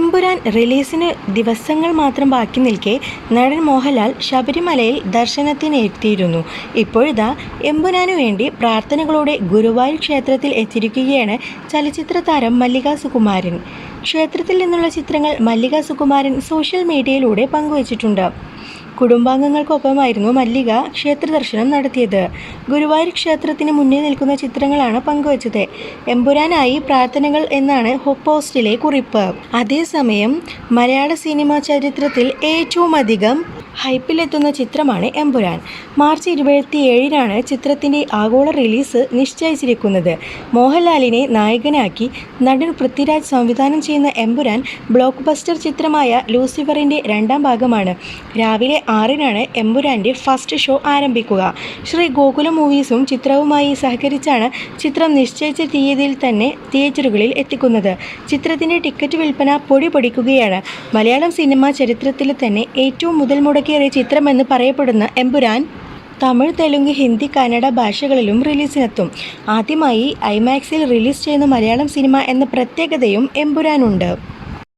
എമ്പുരാൻ റിലീസിന് ദിവസങ്ങൾ മാത്രം ബാക്കി നിൽക്കെ നടൻ മോഹൻലാൽ ശബരിമലയിൽ ദർശനത്തിനെത്തിയിരുന്നു. ഇപ്പോഴിതാ എമ്പുരാനു വേണ്ടി പ്രാർത്ഥനകളോടെ ഗുരുവായൂർ ക്ഷേത്രത്തിൽ എത്തിയിരിക്കുകയാണ് ചലച്ചിത്ര താരം മല്ലിക സുകുമാരൻ. ക്ഷേത്രത്തിൽ നിന്നുള്ള ചിത്രങ്ങൾ മല്ലിക സുകുമാരൻ സോഷ്യൽ മീഡിയയിലൂടെ പങ്കുവച്ചിട്ടുണ്ട്. കുടുംബാംഗങ്ങൾക്കൊപ്പമായിരുന്നു മല്ലിക ക്ഷേത്ര ദർശനം നടത്തിയത്. ഗുരുവായൂർ ക്ഷേത്രത്തിന് മുന്നിൽ നിൽക്കുന്ന ചിത്രങ്ങളാണ് പങ്കുവച്ചത്. എമ്പുരാനായി പ്രാർത്ഥനകൾ എന്നാണ് പോസ്റ്റിലെ കുറിപ്പ്. അതേസമയം മലയാള സിനിമാ ചരിത്രത്തിൽ ഏറ്റവും അധികം ഹൈപ്പിലെത്തുന്ന ചിത്രമാണ് എമ്പുരാൻ. മാർച്ച് ഇരുപത്തി ഏഴിനാണ് ചിത്രത്തിന്റെ ആഗോള റിലീസ് നിശ്ചയിച്ചിരിക്കുന്നത്. മോഹൻലാലിനെ നായകനാക്കി നടൻ പൃഥ്വിരാജ് സംവിധാനം ചെയ്യുന്ന എമ്പുരാൻ ബ്ലോക്ക് ബസ്റ്റർ ചിത്രമായ ലൂസിഫറിന്റെ രണ്ടാം ഭാഗമാണ്. രാവിലെ ആറിനാണ് എമ്പുരാന്റെ ഫസ്റ്റ് ഷോ ആരംഭിക്കുക. ശ്രീ ഗോകുലം മൂവീസും ചിത്രവുമായി സഹകരിച്ചാണ് ചിത്രം നിശ്ചയിച്ച തീയതിയിൽ തന്നെ തിയേറ്ററുകളിൽ എത്തിക്കുന്നത്. ചിത്രത്തിന്റെ ടിക്കറ്റ് വിൽപ്പന പൊടി പൊടിക്കുകയാണ്. മലയാളം സിനിമാ ചരിത്രത്തിൽ തന്നെ ഏറ്റവും മുതൽ മുടക്കേറിയ ചിത്രമെന്ന് പറയപ്പെടുന്ന എമ്പുരാൻ തമിഴ് തെലുങ്ക് ഹിന്ദി കന്നഡ ഭാഷകളിലും റിലീസിനെത്തും. ആദ്യമായി ഐമാക്സിൽ റിലീസ് ചെയ്യുന്ന മലയാളം സിനിമ എന്ന പ്രത്യേകതയും എമ്പുരാനുണ്ട്.